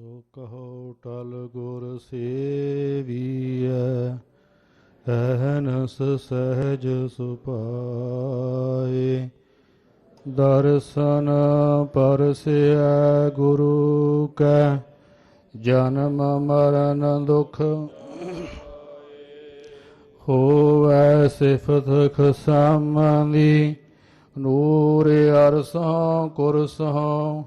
ਸੋ ਕਹੋ ਟਲ ਗੁਰ ਸੇਵੀਐ ਅਹਨਸ ਸਹਿਜ ਸੁਪਾਏ ਦਰਸ਼ਨ ਪਰਸਿਐ ਗੁਰੂ ਕੈ, ਜਨਮ ਮਰਨ ਦੁਖ ਹੋਵੈ ਸਿਫਤ ਖਸਮੰਦੀ ਨੂਰ ਅਰਸੋਂ ਕੁਰਸੋਂ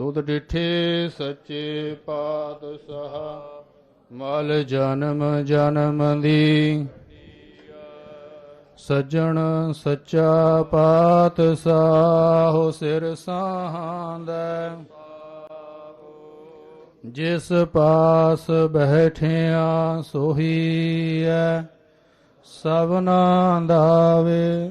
ਤੁਧ ਡਿਠੇ ਸੱਚੇ ਪਾਤਸ਼ਾਹ, ਮਲ ਜਨਮ ਜਨਮ ਦੀ। ਸੱਜਣ ਸੱਚਾ ਪਾਤਸ਼ਾਹ ਸਿਰ ਸਾਹਾਂਦੈ ਜਿਸ ਪਾਸ ਬੈਠਿਆ ਸੋਹੀ ਐ ਸਭਨਾ ਦਾ ਵੇ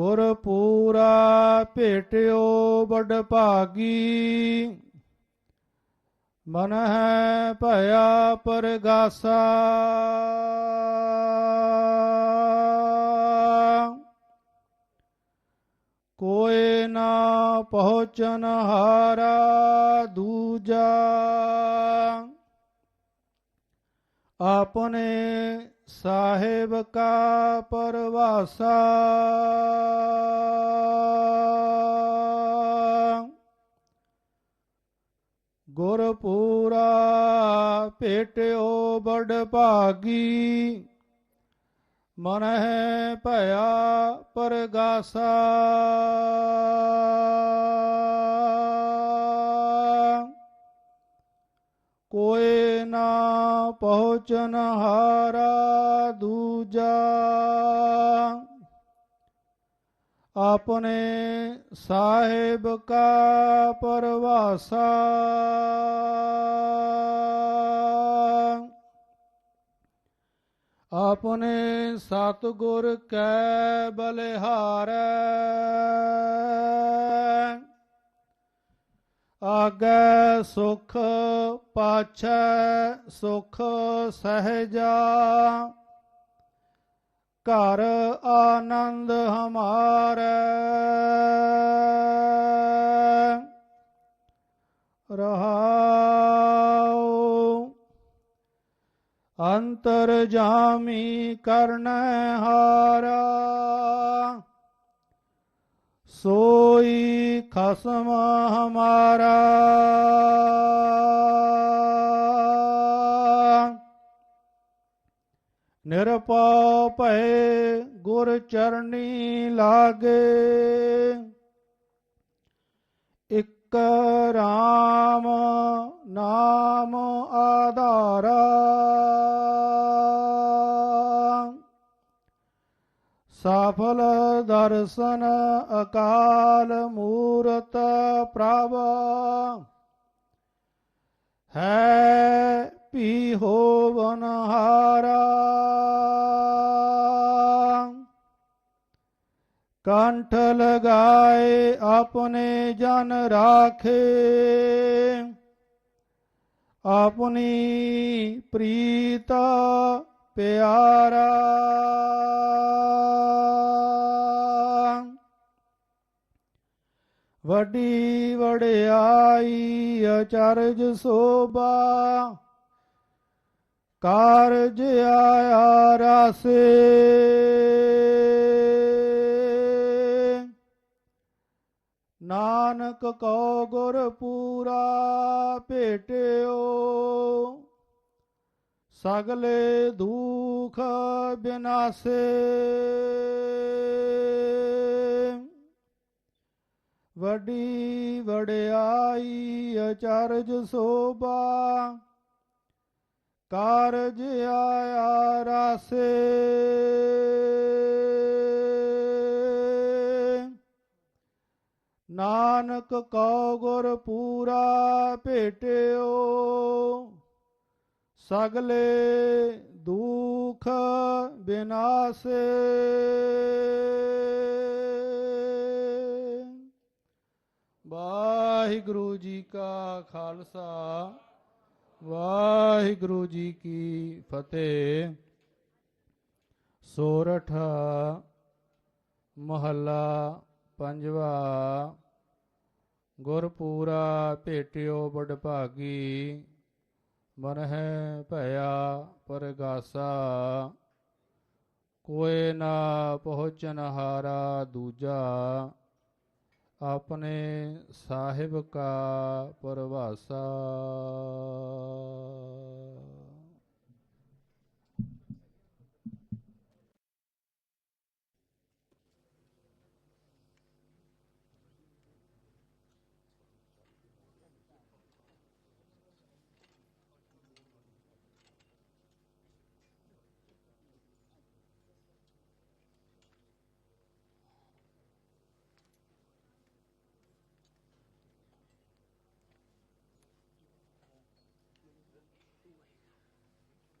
ਗੁਰ ਪੂਰਾ ਭੇਟਿਓ ਬੜ ਭਾਗੀ। ਮਨ ਹੈ ਭਇਆ ਪਰਗਾਸਾ। ਕੋਏ ਨਾ ਪਹੁੰਚਨ ਹਾਰਾ ਦੂਜਾ। ਆਪਣੇ ਸਾਹਿਬ ਕਾ ਪਰਵਾਸਾ। ਗੁਰ ਪੂਰਾ ਭੇਟਿਓ ਬੜ ਭਾਗੀ ਮਨ ਹੈ ਭਇਆ ਪਰਗਾਸਾ। ਕੋਏ ਨਾ ਪਹੁੰਚਨ ਹਾਰਾ ਦੂਜਾ। ਆਪਣੇ ਸਾਹਿਬ ਕਾ ਪਰਵਾਸਾ। ਆਪਣੇ ਸਤਿਗੁਰ ਕੈ ਬਲਿਹਾਰੈ। ਆਗੈ ਸੁਖ ਪਾਛੈ ਸੁਖ ਸਹਿਜਾ ਘਰ ਆਨੰਦ ਹਮਾਰੈ। ਰਹਾਉ ਅੰਤਰ ਜਾਮੀ ਕਰਨ ਹਾਰਾ। ਸੋਈ ਖਸਮ ਹਮਾਰਾ। ਨਿਰਪਉ ਭਏ ਗੁਰ ਚਰਣੀ ਲਾਗੇ। ਇਕ ਰਾਮ ਨਾਮ ਆਧਾਰ ਦਰਸ਼ਨ ਅਕਾਲ ਮੂਰਤ ਪ੍ਰਭ। ਹੈ ਪੀ ਹੋਵਨ ਹਾਰਾ। ਕੰਠ ਲਗਾਏ ਆਪਣੇ ਜਨ ਰਾਖੇ। ਆਪਣੀ ਪ੍ਰੀਤ ਪਿਆਰਾ। ਵੱਡੀ ਵਡਿਆਈ ਅਚਰਜ ਸੋਭਾ। ਕਾਰਜ ਆਇਆ ਰਸੇ। ਨਾਨਕ ਕਉ ਗੁਰ ਪੂਰਾ ਭੇਟਿਓ। ਸਗਲੇ ਦੁਖ ਬਿਨਾਸੇ। ਵੱਡੀ ਵਡਿਆਈ ਅਚਰਜ ਸੋਭਾ, ਕਾਰਜ ਆਇਆ ਰਾਸੇ। ਨਾਨਕ ਕਉ ਗੁਰ ਪੂਰਾ ਭੇਟਿਓ, ਸਗਲੇ ਦੁਖ ਬਿਨਾਸੇ। ਵਾਹਿਗੁਰੂ ਜੀ ਕਾ ਖਾਲਸਾ, ਵਾਹਿਗੁਰੂ ਜੀ ਕੀ ਫਤਿਹ। ਸੋਰਠ, ਮਹੱਲਾ ਪੰਜਵਾ, ਗੁਰਪੂਰਾ ਭੇਟਿਓ ਬਡਭਾਗੀ ਮਨ ਹੈ ਭਇਆ ਪਰਗਾਸਾ। ਕੋਏ ਨਾ ਪਹੁੰਚਨ ਹਾਰਾ ਦੂਜਾ ਆਪਣੇ ਸਾਹਿਬ ਕਾ ਪਰਵਾਸਾ।